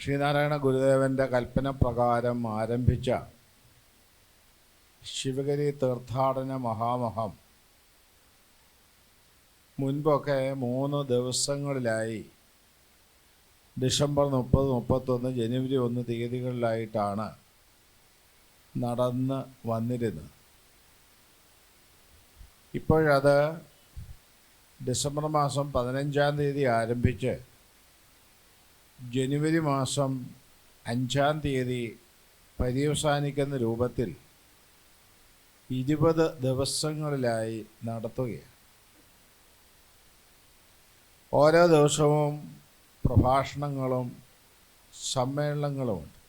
ശ്രീനാരായണ ഗുരുദേവന്റെ കൽപ്പന പ്രകാരം ആരംഭിച്ച ശിവഗിരി തീർത്ഥാടന മഹാമഹം മുൻപൊക്കെ മൂന്ന് ദിവസങ്ങളിലായി ഡിസംബർ മുപ്പത് മുപ്പത്തൊന്ന് ജനുവരി ഒന്ന് തീയതികളിലായിട്ടാണ് നടന്ന് വന്നിരുന്നത്. ഇപ്പോഴത് ഡിസംബർ മാസം പതിനഞ്ചാം തീയതി ആരംഭിച്ച് ജനുവരി മാസം അഞ്ചാം തീയതി പര്യവസാനിക്കുന്ന രൂപത്തിൽ ഇരുപത് ദിവസങ്ങളിലായി നടത്തുകയാണ്. ഓരോ ദിവസവും പ്രഭാഷണങ്ങളും സമ്മേളനങ്ങളുമുണ്ട്.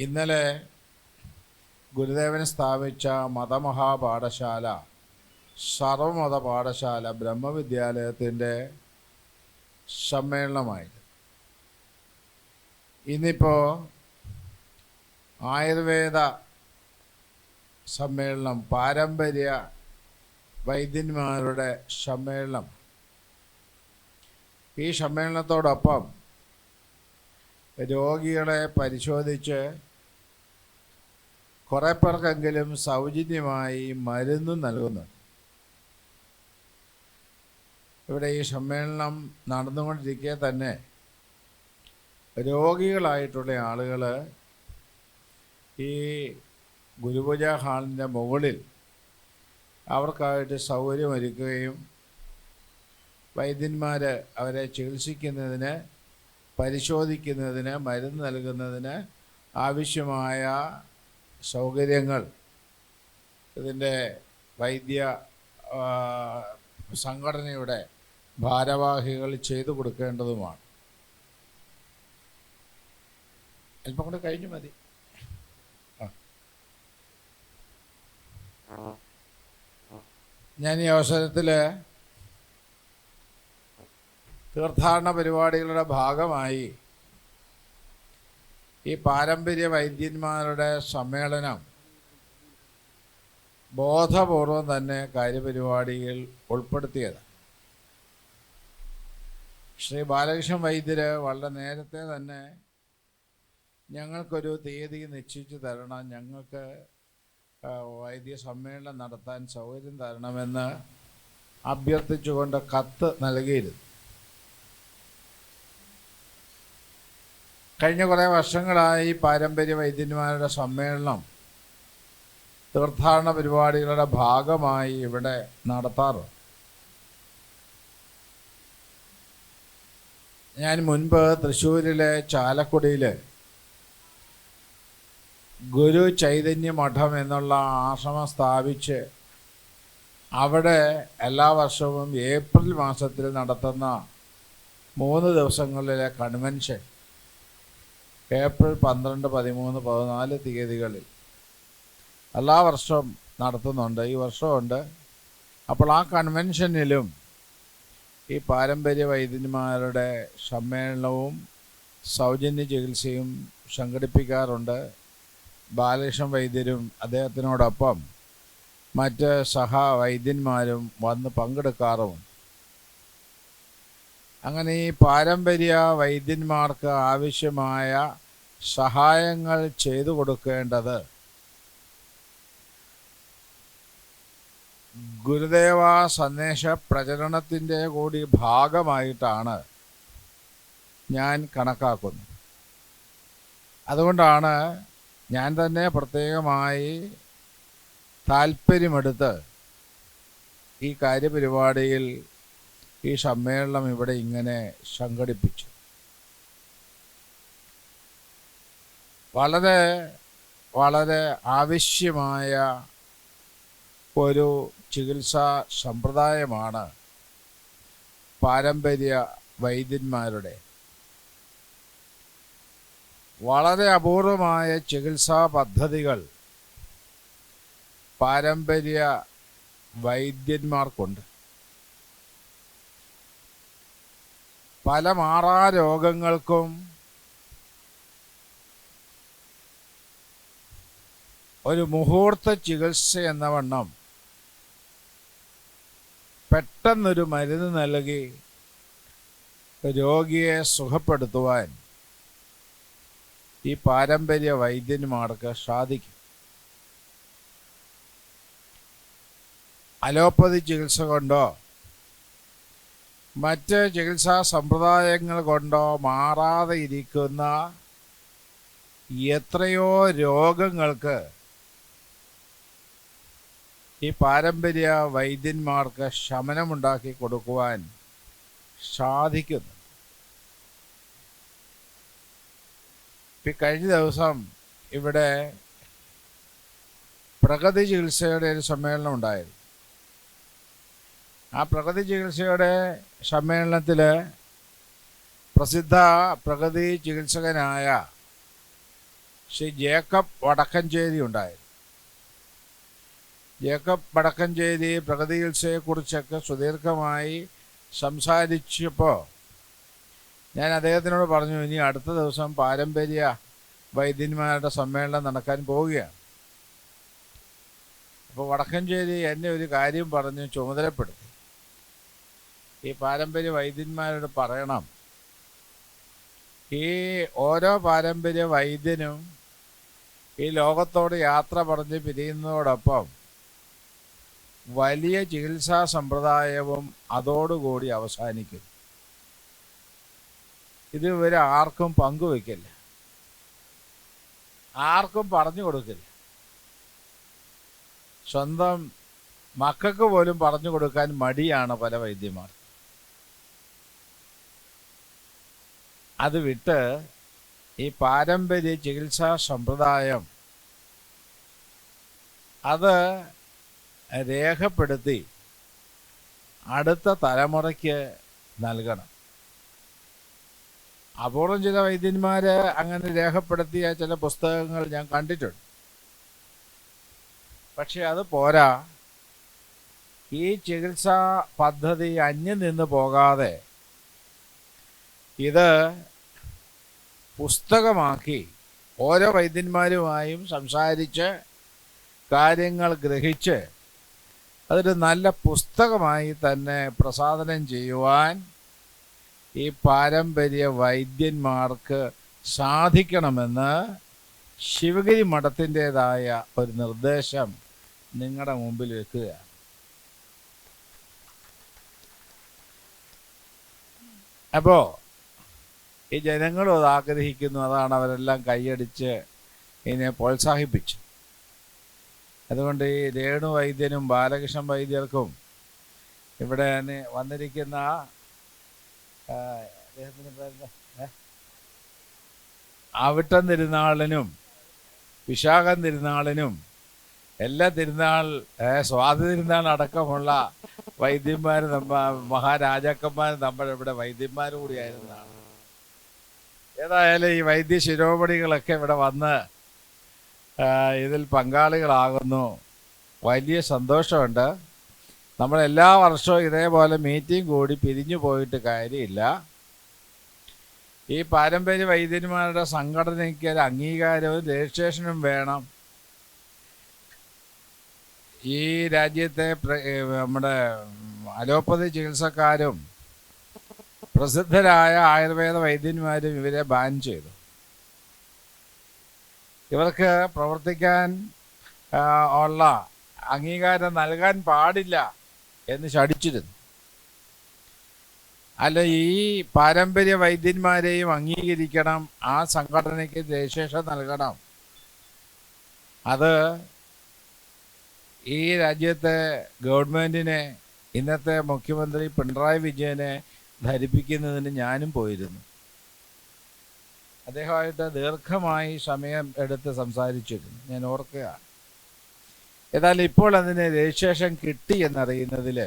ഇന്നലെ ഗുരുദേവൻ സ്ഥാപിച്ച മതമഹാപാഠശാല സർവമത പാഠശാല ബ്രഹ്മവിദ്യാലയത്തിന്റെ സമ്മേളനമായിരുന്നു ഇന്നിപ്പോൾ ആയുർവേദ സമ്മേളനം പാരമ്പര്യ വൈദ്യന്മാരുടെ സമ്മേളനം. ഈ സമ്മേളനത്തോടൊപ്പം രോഗികളെ പരിശോധിച്ച് കുറേ പേർക്കെങ്കിലും സൗജന്യമായി മരുന്ന് നൽകുന്നുണ്ട്. ഇവിടെ ഈ സമ്മേളനം നടന്നുകൊണ്ടിരിക്കെ തന്നെ രോഗികളായിട്ടുള്ള ആളുകൾ ഈ ഗുരുപൂജ ഹാളിന്റെ മുകളിൽ അവർക്കായിട്ട് സൗകര്യമൊരുക്കുകയും വൈദ്യന്മാർ അവരെ ചികിത്സിക്കുന്നതിന് പരിശോധിക്കുന്നതിന് മരുന്ന് നൽകുന്നതിന് ആവശ്യമായ സൗകര്യങ്ങൾ ഇതിന്റെ വൈദ്യ സംഘടനയുടെ ഭാരവാഹികൾ ചെയ്തു കൊടുക്കേണ്ടതുമാണ്. അല്പം കൂടെ കഴിഞ്ഞു മതി. ഞാൻ ഈ അവസരത്തിൽ തീർത്ഥാടന പരിപാടികളുടെ ഭാഗമായി ഈ പാരമ്പര്യ വൈദ്യന്മാരുടെ സമ്മേളനം ബോധപൂർവം തന്നെ കാര്യപരിപാടിയിൽ ഉൾപ്പെടുത്തിയത് ശ്രീ ബാലകൃഷ്ണൻ വൈദ്യര് വളരെ നേരത്തെ തന്നെ ഞങ്ങൾക്കൊരു തീയതി നിശ്ചയിച്ചു തരണം. ഞങ്ങൾക്ക് വൈദ്യ സമ്മേളനം നടത്താൻ സൗകര്യം തരണമെന്ന് അഭ്യർത്ഥിച്ചുകൊണ്ട് കത്ത് നൽകിയിരുന്നു. കഴിഞ്ഞ കുറേ വർഷങ്ങളായി പാരമ്പര്യ വൈദ്യന്മാരുടെ സമ്മേളനം തീർത്ഥാടന പരിപാടികളുടെ ഭാഗമായി ഇവിടെ നടത്താറുണ്ട്. ഞാൻ മുൻപ് തൃശ്ശൂരിലെ ചാലക്കുടിയിൽ ഗുരു ചൈതന്യ മഠം എന്നുള്ള ആശ്രമം സ്ഥാപിച്ച് അവിടെ എല്ലാ വർഷവും ഏപ്രിൽ മാസത്തിൽ നടത്തുന്ന മൂന്ന് ദിവസങ്ങളിലെ കൺവെൻഷൻ ഏപ്രിൽ പന്ത്രണ്ട് പതിമൂന്ന് പതിനാല് തീയതികളിൽ എല്ലാ വർഷവും നടത്തുന്നുണ്ട്. ഈ വർഷമുണ്ട് അപ്പോൾ ആ കൺവെൻഷനിലും ഈ പാരമ്പര്യ വൈദ്യന്മാരുടെ സമ്മേളനവും സൗജന്യ ചികിത്സയും സംഘടിപ്പിക്കാറുണ്ട്. ബാലകൃഷ്ണൻ വൈദ്യരും അദ്ദേഹത്തിനോടൊപ്പം മറ്റ് സഹ വൈദ്യന്മാരും വന്ന് പങ്കെടുക്കാറുമുണ്ട് അങ്ങനെ ഈ പാരമ്പര്യ വൈദ്യന്മാർക്ക് ആവശ്യമായ സഹായങ്ങൾ ചെയ്തു കൊടുക്കേണ്ടത് ഗുരുദേവ സന്ദേശ പ്രചരണത്തിന്റെ കൂടി ഭാഗമായിട്ടാണ് ഞാൻ കണക്കാക്കുന്നത്. അതുകൊണ്ടാണ് ഞാൻ തന്നെ പ്രത്യേകമായി താല്പര്യമെടുത്ത് ഈ കാര്യപരിപാടിയിൽ ഈ സമ്മേളനം ഇവിടെ ഇങ്ങനെ സംഘടിപ്പിച്ചു. വളരെ വളരെ ആവശ്യമായ ഒരു ചികിത്സാ സമ്പ്രദായമാണ് പാരമ്പര്യ വൈദ്യന്മാരുടെ. വളരെ അപൂർവമായ ചികിത്സാ പദ്ധതികൾ പാരമ്പര്യ വൈദ്യന്മാർക്കുണ്ട്. പല മാറാ രോഗങ്ങൾക്കും ഒരു മുഹൂർത്ത ചികിത്സ എന്ന വണ്ണം പെട്ടെന്നൊരു മരുന്ന് നൽകി രോഗിയെ സുഖപ്പെടുത്തുവാൻ ഈ പാരമ്പര്യ വൈദ്യന്മാർക്ക് സാധിക്കും. അലോപ്പതി ചികിത്സ കൊണ്ടോ മറ്റ് ചികിത്സാ സമ്പ്രദായങ്ങൾ കൊണ്ടോ മാറാതെ ഇരിക്കുന്ന എത്രയോ രോഗങ്ങൾക്ക് ഈ പാരമ്പര്യ വൈദ്യന്മാർക്ക് ശമനമുണ്ടാക്കി കൊടുക്കുവാൻ സാധിക്കുന്നു. ഇപ്പം കഴിഞ്ഞ ദിവസം ഇവിടെ പ്രകൃതി ചികിത്സയുടെ ഒരു സമ്മേളനം ഉണ്ടായിരുന്നു. ആ പ്രകൃതി ചികിത്സയുടെ സമ്മേളനത്തിൽ പ്രസിദ്ധ പ്രകൃതി ചികിത്സകനായ ശ്രീ ജേക്കബ് വടക്കഞ്ചേരി ഉണ്ടായിരുന്നു. ജേക്കബ് വടക്കഞ്ചേരി പ്രകൃതി ചികിത്സയെക്കുറിച്ചൊക്കെ സുദീർഘമായി സംസാരിച്ചപ്പോൾ ഞാൻ അദ്ദേഹത്തിനോട് പറഞ്ഞു ഇനി അടുത്ത ദിവസം പാരമ്പര്യ വൈദ്യന്മാരുടെ സമ്മേളനം നടക്കാൻ പോവുകയാണ്. അപ്പോൾ വടക്കഞ്ചേരി എന്നെ ഒരു കാര്യം പറഞ്ഞ് ചുമതലപ്പെടുത്തി. ഈ പാരമ്പര്യ വൈദ്യന്മാരോട് പറയണം ഈ ഓരോ പാരമ്പര്യ വൈദ്യനും ഈ ലോകത്തോട് യാത്ര പറഞ്ഞ് പിരിയുന്നതോടൊപ്പം വലിയ ചികിത്സാ സമ്പ്രദായവും അതോടുകൂടി അവസാനിക്കും. ഇത് ഇവർ ആർക്കും പങ്കുവെക്കില്ല. ആർക്കും പറഞ്ഞു കൊടുക്കില്ല. സ്വന്തം മക്കൾക്ക് പോലും പറഞ്ഞു കൊടുക്കാൻ മടിയാണ് പല വൈദ്യന്മാർ. അത് വിട്ട് ഈ പാരമ്പര്യ ചികിത്സാ സമ്പ്രദായം അത് രേഖപ്പെടുത്തി അടുത്ത തലമുറയ്ക്ക് നൽകണം. അപൂർവം ചില വൈദ്യന്മാർ അങ്ങനെ രേഖപ്പെടുത്തിയ ചില പുസ്തകങ്ങൾ ഞാൻ കണ്ടിട്ടുണ്ട്. പക്ഷെ അത് പോരാ. ഈ ചികിത്സാ പദ്ധതി അന്യം നിന്ന് പോകാതെ ഇത് പുസ്തകമാക്കി ഓരോ വൈദ്യന്മാരുമായും സംസാരിച്ച് കാര്യങ്ങൾ ഗ്രഹിച്ച് അതൊരു നല്ല പുസ്തകമായി തന്നെ പ്രസാദനം ചെയ്യുവാൻ ഈ പാരമ്പര്യ വൈദ്യന്മാർക്ക് സാധിക്കണമെന്ന് ശിവഗിരി മഠത്തിന്റെതായ ഒരു നിർദ്ദേശം നിങ്ങളുടെ മുമ്പിൽ വെക്കുകയാണ്. അപ്പോൾ ഈ ജനങ്ങളും അത് ആഗ്രഹിക്കുന്നു അതാണ് അവരെല്ലാം കൈയടിച്ച് ഇതിനെ പ്രോത്സാഹിപ്പിച്ചു. അതുകൊണ്ട് ഈ രേണു വൈദ്യനും ബാലകൃഷ്ണൻ വൈദ്യർക്കും ഇവിടെ വന്നിരിക്കുന്ന? അവിട്ടം തിരുനാളിനും വിശാഖം തിരുനാളിനും എല്ലാ തിരുനാൾ സ്വാതി തിരുനാൾ അടക്കമുള്ള വൈദ്യന്മാർ നമ്മ മഹാരാജാക്കന്മാർ നമ്മളിവിടെ വൈദ്യന്മാർ കൂടിയായിരുന്നതാണ് ഏതായാലും ഈ വൈദ്യ ശിരോമണികളൊക്കെ ഇവിടെ വന്ന് ഇതിൽ പങ്കാളികളാകുന്നു. വലിയ സന്തോഷമുണ്ട്. നമ്മൾ എല്ലാ വർഷവും ഇതേപോലെ മീറ്റിംഗ് കൂടി പിരിഞ്ഞു പോയിട്ട് കാര്യമില്ല. ഈ പാരമ്പര്യ വൈദ്യന്മാരുടെ സംഘടനയ്ക്ക് ഒരു അംഗീകാരവും രജിസ്ട്രേഷനും വേണം. ഈ രാജ്യത്തെ നമ്മുടെ അലോപ്പതി ചികിത്സക്കാരും പ്രസിദ്ധരായ ആയുർവേദ വൈദ്യന്മാരും ഇവരെ ബാൻ ചെയ്തു. ഇവർക്ക് പ്രവർത്തിക്കാൻ ഉള്ള അംഗീകാരം നൽകാൻ പാടില്ല എന്ന് ശടിച്ചിരുന്നു അല്ല ഈ പാരമ്പര്യ വൈദ്യന്മാരെയും അംഗീകരിക്കണം ആ സംഘടനയ്ക്ക് ദേശേഷം നൽകണം. അത് ഈ രാജ്യത്തെ ഗവൺമെന്റിനെ ഇന്നത്തെ മുഖ്യമന്ത്രി പിണറായി വിജയനെ ധരിപ്പിക്കുന്നതിന് ഞാനും പോയിരുന്നു. അദ്ദേഹമായിട്ട് ദീർഘമായി സമയം എടുത്ത് സംസാരിച്ചിരുന്നു. ഞാൻ ഓർക്കുകയാണ്. എന്നാൽ ഇപ്പോൾ അതിന് രജിസ്ട്രേഷൻ കിട്ടി എന്നറിയുന്നതിൽ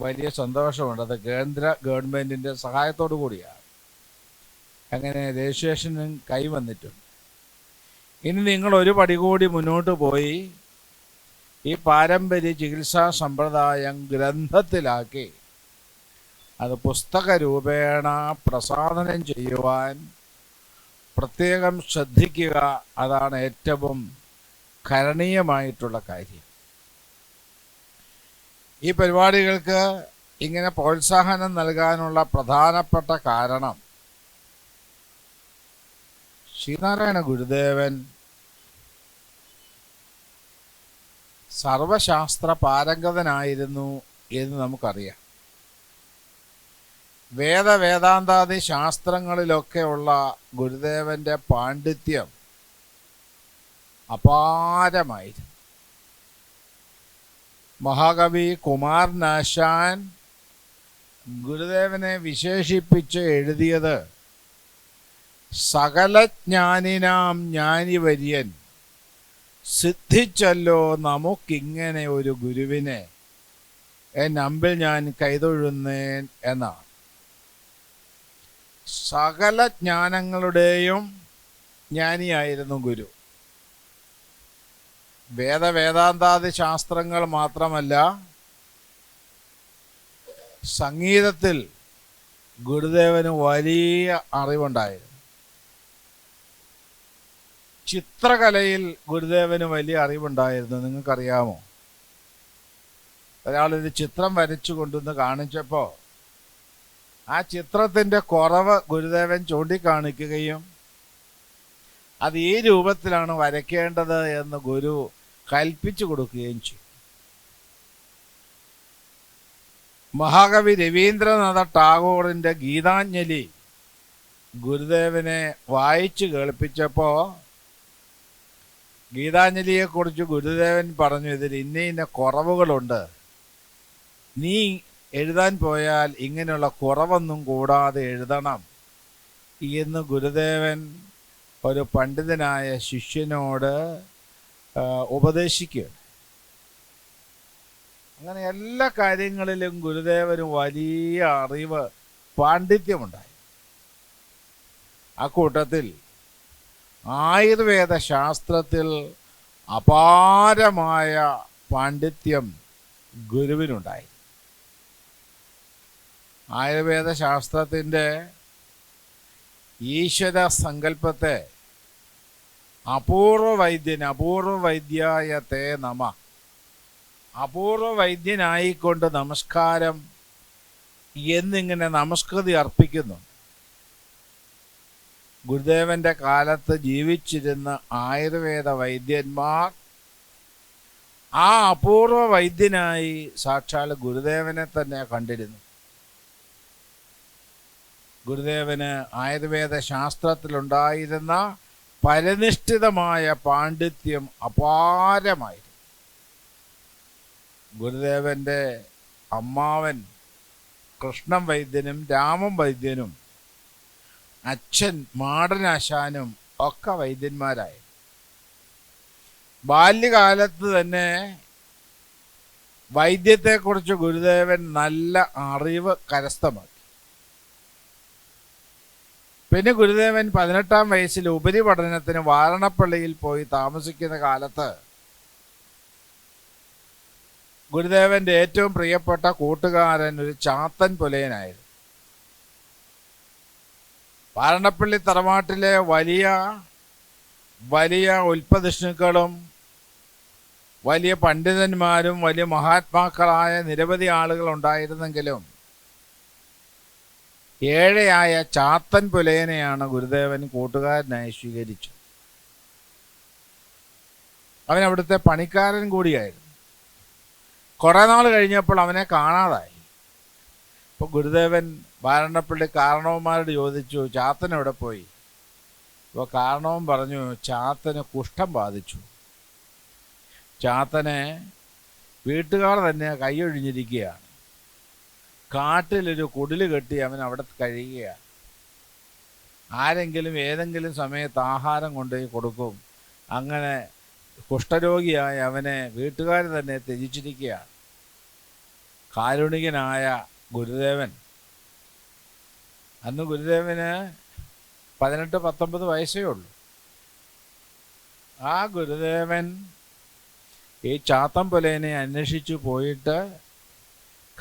വലിയ സന്തോഷമുണ്ട്. അത് കേന്ദ്ര ഗവൺമെന്റിന്റെ സഹായത്തോടു കൂടിയാണ്. അങ്ങനെ രജിസ്ട്രേഷനും കൈവന്നിട്ടുണ്ട്. ഇനി നിങ്ങൾ ഒരു പടി കൂടി മുന്നോട്ട് പോയി ഈ പാരമ്പര്യ ചികിത്സാ സമ്പ്രദായം ഗ്രന്ഥത്തിലാക്കി അത് പുസ്തക രൂപേണ പ്രസാധനം ചെയ്യുവാൻ പ്രത്യേകം ശ്രദ്ധിക്കുക അതാണ് ഏറ്റവും കരണീയമായിട്ടുള്ള കാര്യം. ഈ പരിപാടികൾക്ക് ഇങ്ങനെ പ്രോത്സാഹനം നൽകാനുള്ള പ്രധാനപ്പെട്ട കാരണം ശ്രീനാരായണ ഗുരുദേവൻ സർവശാസ്ത്ര പാരംഗതനായിരുന്നു എന്ന് നമുക്കറിയാം. വേദവേദാന്താദി ശാസ്ത്രങ്ങളിലൊക്കെയുള്ള ഗുരുദേവന്റെ പാണ്ഡിത്യം അപാരമായിരുന്നു. മഹാകവി കുമാരനാശാൻ ഗുരുദേവനെ വിശേഷിപ്പിച്ച് എഴുതിയത് സകലജ്ഞാനിനാം ജ്ഞാനിവര്യൻ സിദ്ധിച്ചല്ലോ നമുക്കിങ്ങനെ ഒരു ഗുരുവിനെ. എന്നമ്പിൽ ഞാൻ കൈതൊഴുന്നേൻ എന്നാണ്. സകല ജ്ഞാനങ്ങളുടെയും ജ്ഞാനിയായിരുന്നു ഗുരു. വേദവേദാന്താദി ശാസ്ത്രങ്ങൾ മാത്രമല്ല സംഗീതത്തിൽ ഗുരുദേവന് വലിയ അറിവുണ്ടായിരുന്നു. ചിത്രകലയിൽ ഗുരുദേവന് വലിയ അറിവുണ്ടായിരുന്നു. നിങ്ങൾക്കറിയാമോ? ഒരാളൊരു ചിത്രം വരച്ചു കൊണ്ടുവന്ന് കാണിച്ചപ്പോൾ ആ ചിത്രത്തിന്റെ കുറവ് ഗുരുദേവൻ ചൂണ്ടിക്കാണിക്കുകയും അത് ഈ രൂപത്തിലാണ് വരയ്ക്കേണ്ടത് എന്ന് ഗുരു കൽപ്പിച്ചു കൊടുക്കുകയും ചെയ്യും മഹാകവി രവീന്ദ്രനാഥ ടാഗോറിന്റെ ഗീതാഞ്ജലി ഗുരുദേവനെ വായിച്ചു കേൾപ്പിച്ചപ്പോൾ ഗീതാഞ്ജലിയെക്കുറിച്ച് ഗുരുദേവൻ പറഞ്ഞു ഇതിൽ ഇന്ന ഇന്ന കുറവുകളുണ്ട്. നീ എഴുതാൻ പോയാൽ ഇങ്ങനെയുള്ള കുറവൊന്നും കൂടാതെ എഴുതണം. എന്ന് ഗുരുദേവൻ ഒരു പണ്ഡിതനായ ശിഷ്യനോട് ഉപദേശിക്കുക അങ്ങനെ എല്ലാ കാര്യങ്ങളിലും ഗുരുദേവന് വലിയ അറിവ് പാണ്ഡിത്യമുണ്ടായി. ആ കൂട്ടത്തിൽ ആയുർവേദ ശാസ്ത്രത്തിൽ അപാരമായ പാണ്ഡിത്യം ഗുരുവിനുണ്ടായി. ആയുർവേദ ശാസ്ത്രത്തിന്റെ ഈശ്വര സങ്കല്പത്തെ അപൂർവ വൈദ്യൻ അപൂർവ വൈദ്യായ തേ നമ. അപൂർവ വൈദ്യനായിക്കൊണ്ട് നമസ്കാരം എന്നിങ്ങനെ നമസ്കൃതി അർപ്പിക്കുന്നു. ഗുരുദേവന്റെ കാലത്ത് ജീവിച്ചിരുന്ന ആയുർവേദ വൈദ്യന്മാർ ആ അപൂർവ വൈദ്യനായി സാക്ഷാൽ ഗുരുദേവനെ തന്നെ കണ്ടിരുന്നു. ഗുരുദേവന് ആയുർവേദ ശാസ്ത്രത്തിലുണ്ടായിരുന്ന പരനിഷ്ഠിതമായ പാണ്ഡിത്യം അപാരമായിരുന്നു. ഗുരുദേവന്റെ അമ്മാവൻ കൃഷ്ണൻ വൈദ്യനും രാമൻ വൈദ്യനും അച്ഛൻ മാടനാശാനും ഒക്കെ വൈദ്യന്മാരായി. ബാല്യകാലത്ത് തന്നെ വൈദ്യത്തെക്കുറിച്ച് ഗുരുദേവൻ നല്ല അറിവ് കരസ്ഥമാക്കി. പിന്നെ ഗുരുദേവൻ പതിനെട്ടാം വയസ്സിൽ ഉപരിപഠനത്തിന് വാരണപ്പള്ളിയിൽ പോയി താമസിക്കുന്ന കാലത്ത് ഗുരുദേവന്റെ ഏറ്റവും പ്രിയപ്പെട്ട കൂട്ടുകാരൻ ഒരു ചാത്തൻ പുലയനായിരുന്നു. വാരണപ്പള്ളി തറവാട്ടിലെ വലിയ വലിയ ഉൽപ്പതിഷ്ണുക്കളും വലിയ പണ്ഡിതന്മാരും വലിയ മഹാത്മാക്കളായ നിരവധി ആളുകൾ ഉണ്ടായിരുന്നെങ്കിലും ഏഴയായ ചാത്തൻ പുലയനെയാണ് ഗുരുദേവൻ കൂട്ടുകാരനായി സ്വീകരിച്ചത്. അവൻ അവിടുത്തെ പണിക്കാരൻ കൂടിയായിരുന്നു. കുറേ നാൾ കഴിഞ്ഞപ്പോൾ അവനെ കാണാതായി. അപ്പോൾ ഗുരുദേവൻ ബാരണപ്പള്ളി കാരണവന്മാരോട് ചോദിച്ചു ചാത്തൻ എവിടെ പോയി? അപ്പോൾ കാരണവൻ പറഞ്ഞു ചാത്തന് കുഷ്ഠം ബാധിച്ചു. ചാത്തനെ വീട്ടുകാർ തന്നെ കൈയൊഴിഞ്ഞിരിക്കുകയാണ്. കാട്ടിലൊരു കുടിൽ കെട്ടി അവൻ അവിടെ കഴിയുകയാണ്. ആരെങ്കിലും ഏതെങ്കിലും സമയത്ത് ആഹാരം കൊണ്ടുപോയി കൊടുക്കും. അങ്ങനെ കുഷ്ഠരോഗിയായ അവനെ വീട്ടുകാർ തന്നെ ത്യജിച്ചിരിക്കുകയാണ്. കാരുണികനായ ഗുരുദേവൻ. അന്ന് ഗുരുദേവന് പതിനെട്ട് പത്തൊമ്പത് വയസ്സേ ഉള്ളൂ. ആ ഗുരുദേവൻ ഈ ചാത്തം പുലേനെ അന്വേഷിച്ചു പോയിട്ട്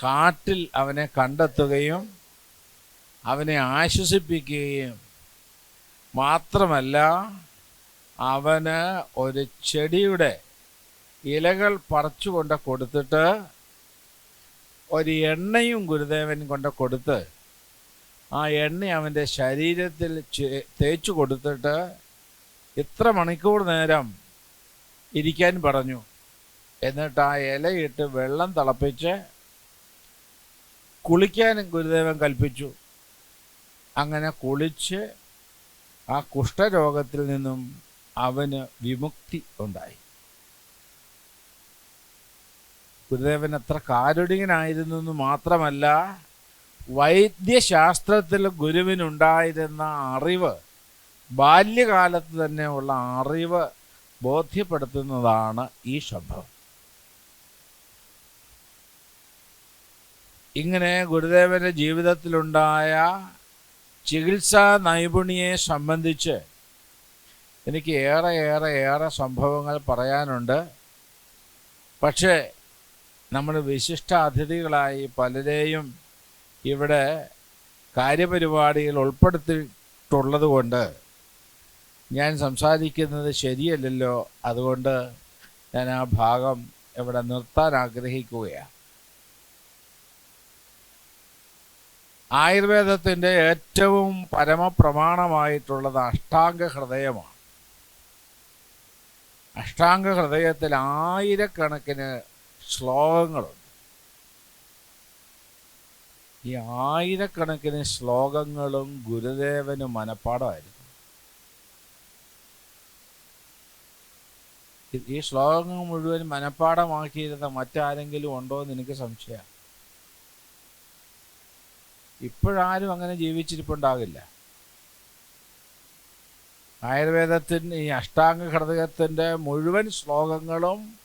കാട്ടിൽ അവനെ കണ്ടെത്തുകയും അവനെ ആശ്വസിപ്പിക്കുകയും മാത്രമല്ല അവന് ഒരു ചെടിയുടെ ഇലകൾ പറിച്ചുകൊണ്ട് കൊടുത്തിട്ട് ഒരു എണ്ണയും ഗുരുദേവൻ കൊണ്ട് കൊടുത്ത് ആ എണ്ണ അവന്റെ ശരീരത്തിൽ തേച്ചു കൊടുത്തിട്ട് ഇത്ര മണിക്കൂർ നേരം ഇരിക്കാൻ പറഞ്ഞു. എന്നിട്ട് ആ ഇലയിട്ട് വെള്ളം തിളപ്പിച്ച് കുളിക്കാൻ ഗുരുദേവൻ കൽപ്പിച്ചു. അങ്ങനെ കുളിച്ച് ആ കുഷ്ഠരോഗത്തിൽ നിന്നും അവന് വിമുക്തി ഉണ്ടായി. ഗുരുദേവൻ അത്ര കാരുണികനായിരുന്നു എന്ന് മാത്രമല്ല വൈദ്യശാസ്ത്രത്തിൽ ഗുരുവിനുണ്ടായിരുന്ന അറിവ് ബാല്യകാലത്ത് തന്നെ ഉള്ള അറിവ് ബോധ്യപ്പെടുത്തുന്നതാണ് ഈ സംഭവം. ഇങ്ങനെ ഗുരുദേവന്റെ ജീവിതത്തിലുണ്ടായ ചികിത്സാ നൈപുണിയെ സംബന്ധിച്ച് എനിക്ക് ഏറെ ഏറെ ഏറെ സംഭവങ്ങൾ പറയാനുണ്ട്. പക്ഷേ നമ്മൾ വിശിഷ്ട അതിഥികളായി പലരെയും ഇവിടെ കാര്യപരിപാടിയിൽ ഉൾപ്പെടുത്തിയിട്ടുള്ളത് കൊണ്ട് ഞാൻ സംസാരിക്കുന്നത് ശരിയല്ലല്ലോ. അതുകൊണ്ട് ഞാൻ ആ ഭാഗം ഇവിടെ നിർത്താൻ ആഗ്രഹിക്കുകയാണ്. ആയുർവേദത്തിന്റെ ഏറ്റവും പരമപ്രമാണമായിട്ടുള്ളത് അഷ്ടാംഗ ഹൃദയമാണ്. അഷ്ടാംഗ ഹൃദയത്തിൽ ആയിരക്കണക്കിന് ശ്ലോകങ്ങളുണ്ട്. ഈ ആയിരക്കണക്കിന് ശ്ലോകങ്ങളും ഗുരുദേവന് മനപ്പാടമായിരുന്നു ഈ- ശ്ലോകങ്ങൾ മുഴുവൻ മനപ്പാടമാക്കിയിരുന്ന മറ്റാരെങ്കിലും ഉണ്ടോ എന്ന് എനിക്ക് സംശയമാണ്. ഇപ്പോഴാരും അങ്ങനെ ജീവിച്ചിരിപ്പുണ്ടാകില്ല ആയുർവേദത്തിന് ഈ അഷ്ടാംഗ ഘടകത്തിന്റെ മുഴുവൻ ശ്ലോകങ്ങളും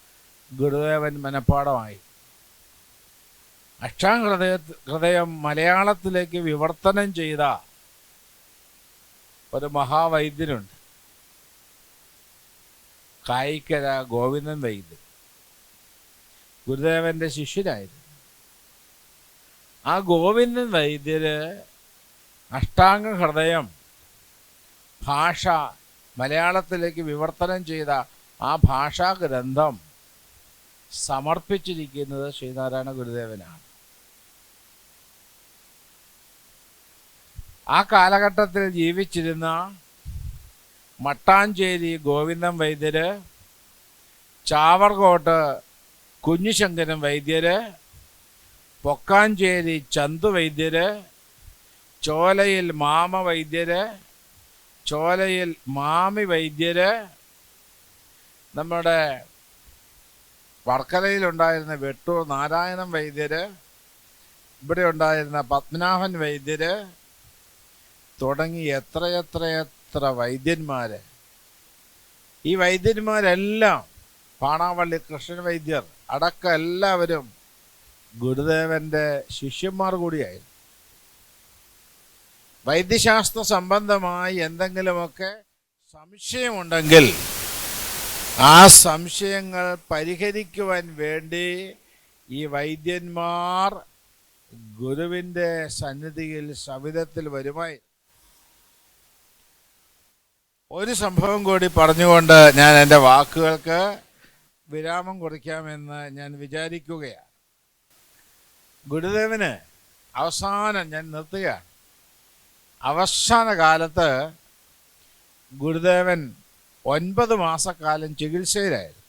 ഗുരുദേവൻ മനഃപ്പാടമായി. അഷ്ടാംഗ ഹൃദയ ഹൃദയം മലയാളത്തിലേക്ക് വിവർത്തനം ചെയ്ത ഒരു മഹാവൈദ്യനുണ്ട്. കായിക്കര ഗോവിന്ദൻ വൈദ്യൻ. ഗുരുദേവന്റെ ശിഷ്യനായിരുന്നു ആ ഗോവിന്ദൻ വൈദ്യര് അഷ്ടാംഗ ഹൃദയം ഭാഷ മലയാളത്തിലേക്ക് വിവർത്തനം ചെയ്ത ആ ഭാഷാ ഗ്രന്ഥം സമർപ്പിച്ചിരിക്കുന്നത് ശ്രീനാരായണ ഗുരുദേവനാണ്. ആ കാലഘട്ടത്തിൽ ജീവിച്ചിരുന്ന മട്ടാഞ്ചേരി ഗോവിന്ദൻ വൈദ്യര് ചാവർകോട്ട് കുഞ്ഞുശങ്കരൻ വൈദ്യര് പൊക്കാഞ്ചേരി ചന്തു വൈദ്യര് ചോലയിൽ മാമ വൈദ്യര് ചോലയിൽ മാമി വൈദ്യര് നമ്മുടെ വർക്കലയിലുണ്ടായിരുന്ന വെട്ടൂർ നാരായണൻ വൈദ്യര് ഇവിടെ ഉണ്ടായിരുന്ന പത്മനാഭൻ വൈദ്യര് തുടങ്ങി എത്രയെത്രയെത്ര വൈദ്യന്മാർ ഈ വൈദ്യന്മാരെല്ലാം പാണാവള്ളി കൃഷ്ണൻ വൈദ്യർ അടക്കം എല്ലാവരും ഗുരുദേവന്റെ ശിഷ്യന്മാർ കൂടിയായിരുന്നു. വൈദ്യശാസ്ത്ര സംബന്ധമായി എന്തെങ്കിലുമൊക്കെ സംശയമുണ്ടെങ്കിൽ ആ സംശയങ്ങൾ പരിഹരിക്കുവാൻ വേണ്ടി ഈ വൈദ്യന്മാർ ഗുരുവിന്റെ സന്നിധിയിൽ സവിധത്തിൽ വരുമായി. ഒരു സംഭവം കൂടി പറഞ്ഞുകൊണ്ട് ഞാൻ എന്റെ വാക്കുകൾക്ക് വിരാമം കുറിക്കാമെന്ന് ഞാൻ വിചാരിക്കുകയാണ്. ഗുരുദേവന് അവസാനം ഞാൻ നിർത്തുകയാണ്. അവസാന കാലത്ത് ഗുരുദേവൻ ഒൻപത് മാസക്കാലം ചികിത്സയിലായിരുന്നു.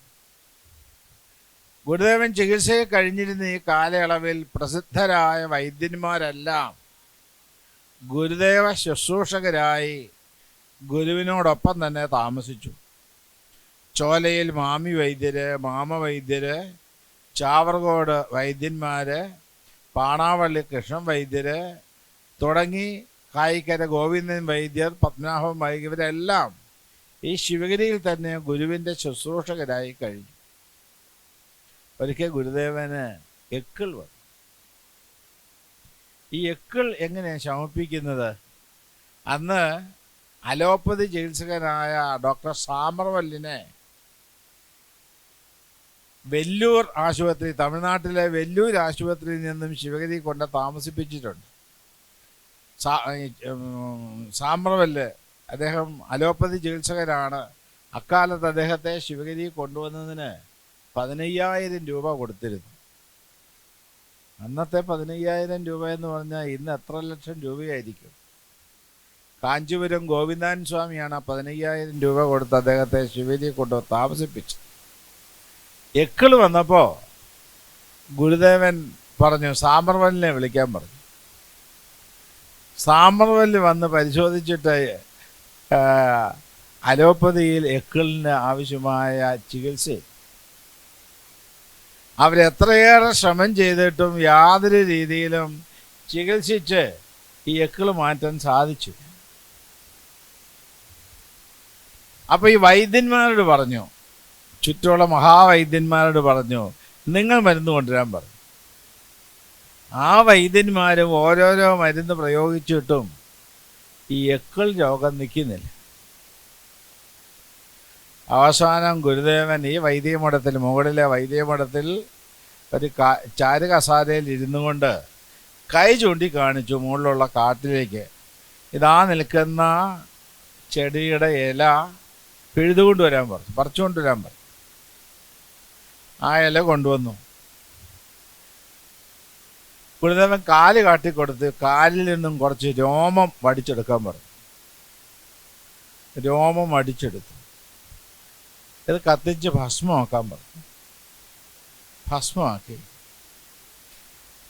ഗുരുദേവൻ ചികിത്സയിൽ കഴിഞ്ഞിരുന്ന ഈ കാലയളവിൽ പ്രസിദ്ധരായ വൈദ്യന്മാരെല്ലാം ഗുരുദേവ ശുശ്രൂഷകരായി ഗുരുവിനോടൊപ്പം തന്നെ താമസിച്ചു. ചോലയിൽ മാമി വൈദ്യര് മാമ വൈദ്യര് ചാവർകോട് വൈദ്യന്മാര് പാണാവള്ളി കൃഷ്ണൻ വൈദ്യര് തുടങ്ങി കായിക്കര ഗോവിന്ദൻ വൈദ്യർ പത്മനാഭൻ വൈദ്യർ ഇവരെല്ലാം ഈ ശിവഗിരിയിൽ തന്നെ ഗുരുവിന്റെ ശുശ്രൂഷകരായി കഴിഞ്ഞു. ഒരിക്കൽ ഗുരുദേവന് എക്കിൾ വന്നു. ഈ എക്കിൾ എങ്ങനെയാണ് ശമിപ്പിക്കുന്നത്? അന്ന് അലോപ്പതി ചികിത്സകനായ ഡോക്ടർ സാമർവല്ലിനെ വെല്ലൂർ ആശുപത്രി തമിഴ്നാട്ടിലെ വെല്ലൂർ ആശുപത്രിയിൽ നിന്നും ശിവഗതി കൊണ്ട് താമസിപ്പിച്ചിട്ടുണ്ട്. സാ- ഉം, സാമ്രവല്ല് അദ്ദേഹം അലോപ്പതി ചികിത്സകനാണ്. അക്കാലത്ത് അദ്ദേഹത്തെ ശിവഗതി കൊണ്ടുവന്നതിന് പതിനയ്യായിരം രൂപ കൊടുത്തിരുന്നു. അന്നത്തെ പതിനയ്യായിരം രൂപ എന്ന് പറഞ്ഞാൽ ഇന്ന് എത്ര ലക്ഷം രൂപയായിരിക്കും? കാഞ്ചീപുരം ഗോവിന്ദൻ സ്വാമിയാണ് പതിനയ്യായിരം രൂപ കൊടുത്ത് അദ്ദേഹത്തെ ശിവഗിരി കൊണ്ട് താമസിപ്പിച്ചത്. എക്കിൾ വന്നപ്പോൾ ഗുരുദേവൻ പറഞ്ഞു സാമർവലിനെ വിളിക്കാൻ പറഞ്ഞു. സാമർവൽ വന്ന് പരിശോധിച്ചിട്ട് അലോപ്പതിയിൽ എക്കിളിന് ആവശ്യമായ ചികിത്സ അവരെത്രയേറെ ശ്രമം ചെയ്തിട്ടും യാതൊരു രീതിയിലും ചികിത്സിച്ച് ഈ എക്കിൾ മാറ്റാൻ സാധിച്ചു. അപ്പോൾ ഈ വൈദ്യന്മാരോട് പറഞ്ഞു ചുറ്റുമുള്ള മഹാവൈദ്യന്മാരോട് പറഞ്ഞു നിങ്ങൾ മരുന്ന് കൊണ്ടുവരാൻ പറഞ്ഞു ആ വൈദ്യന്മാരും ഓരോരോ മരുന്ന് പ്രയോഗിച്ചിട്ടും ഈ എക്കിൾ രോഗം നിൽക്കുന്നില്ല. അവസാനം ഗുരുദേവൻ ഈ വൈദ്യമഠത്തിൽ മുകളിലെ വൈദ്യമഠത്തിൽ ഒരു കാ ചാരു കസാരയിൽ ഇരുന്നു കൊണ്ട് കൈ ചൂണ്ടി കാണിച്ചു മുകളിലുള്ള കാട്ടിലേക്ക്. ഇതാ നിൽക്കുന്ന ചെടിയുടെ ഇല പിഴുതുകൊണ്ട് വരാൻ പറഞ്ഞു പറിച്ചുകൊണ്ട് വരാൻ പറഞ്ഞു ആ ഇല കൊണ്ടുവന്നു. ഗുരുദേവൻ കാൽ കാട്ടിക്കൊടുത്ത് കാലിൽ നിന്നും കുറച്ച് രോമം വടിച്ചെടുക്കാൻ പറഞ്ഞു. രോമം വടിച്ചെടുത്തു. ഇത് കത്തിച്ച് ഭസ്മമാക്കാൻ പറഞ്ഞു. ഭസ്മമാക്കി.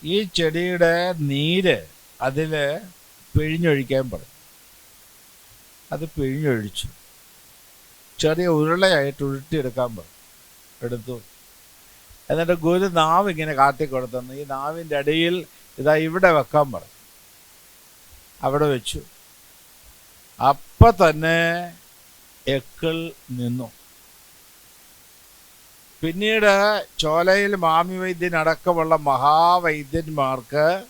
ഈ ചെടിയുടെ നീര് അതിൽ പിഴിഞ്ഞൊഴിക്കാൻ പറഞ്ഞു. അത് പിഴിഞ്ഞൊഴിച്ചു. ചെറിയ ഉരുളയായിട്ട് ഉരുട്ടിയെടുക്കാൻ പറഞ്ഞു. എടുത്തു. എന്നിട്ട് ഗുരു നാവ് ഇങ്ങനെ കാട്ടിക്കൊടുത്തെന്ന് ഈ നാവിന്റെ അടിയിൽ ഇതാ ഇവിടെ വെക്കാൻ പറഞ്ഞു. അവിടെ വെച്ചു. അപ്പം തന്നെ എക്കിൾ നിന്നു. പിന്നീട് ചോലയിൽ മാമി വൈദ്യൻ അടക്കമുള്ള മഹാവൈദ്യന്മാർക്ക്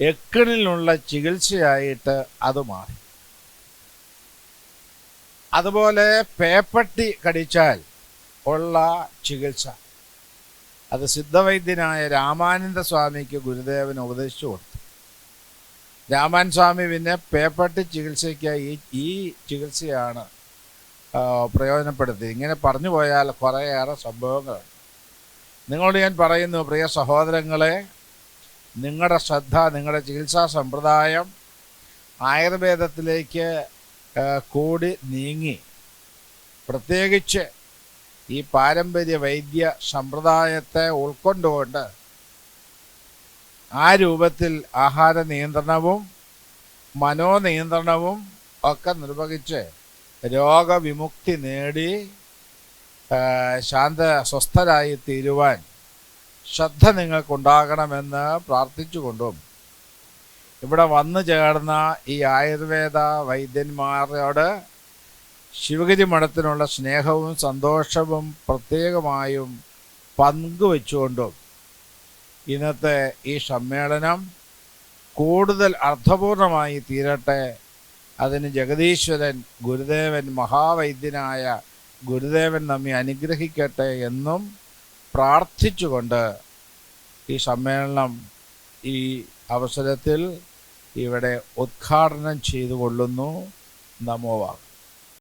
എക്കിളിനുള്ള ചികിത്സയായിട്ട് അത് മാറി. അതുപോലെ പേപ്പട്ടി കടിച്ചാൽ ഉള്ള ചികിത്സ. അത് സിദ്ധവൈദ്യനായ രാമാനന്ദ സ്വാമിക്ക് ഗുരുദേവൻ ഉപദേശിച്ചു കൊടുത്തു. രാമാൻ സ്വാമി പിന്നെ പേപ്പട്ടി ചികിത്സയ്ക്കായി ഈ ചികിത്സയാണ് പ്രയോജനപ്പെടുത്തി ഇങ്ങനെ പറഞ്ഞു പോയാൽ കുറേയേറെ സംഭവങ്ങളുണ്ട്. നിങ്ങളോട് ഞാൻ പറയുന്നു പ്രിയ സഹോദരങ്ങളെ നിങ്ങളുടെ ശ്രദ്ധ നിങ്ങളുടെ ചികിത്സാ സമ്പ്രദായം ആയുർവേദത്തിലേക്ക് കൂടി നീങ്ങി. പ്രത്യേകിച്ച് ഈ പാരമ്പര്യ വൈദ്യ സമ്പ്രദായത്തെ ഉൾക്കൊണ്ടുകൊണ്ട് ആ രൂപത്തിൽ ആഹാര നിയന്ത്രണവും മനോനിയന്ത്രണവും ഒക്കെ നിർവഹിച്ച് രോഗവിമുക്തി നേടി ശാന്ത സ്വസ്ഥരായി തീരുവാൻ ശ്രദ്ധ നിങ്ങൾക്കുണ്ടാകണമെന്ന് പ്രാർത്ഥിച്ചുകൊണ്ടും ഇവിടെ വന്നു ചേർന്ന ഈ ആയുർവേദ വൈദ്യന്മാരോട് ശിവഗിരി മഠത്തിനുള്ള സ്നേഹവും സന്തോഷവും പ്രത്യേകമായും പങ്കുവെച്ചുകൊണ്ടും ഇന്നത്തെ ഈ സമ്മേളനം കൂടുതൽ അർത്ഥപൂർണമായി തീരട്ടെ. അതിന് ജഗദീശ്വരൻ ഗുരുദേവൻ മഹാവൈദ്യനായ ഗുരുദേവൻ നമ്മെ അനുഗ്രഹിക്കട്ടെ എന്നും പ്രാർത്ഥിച്ചുകൊണ്ട് ഈ സമ്മേളനം ഈ അവസരത്തിൽ ഇവിടെ ഉദ്ഘാടനം ചെയ്തു കൊള്ളുന്നു നമോവാ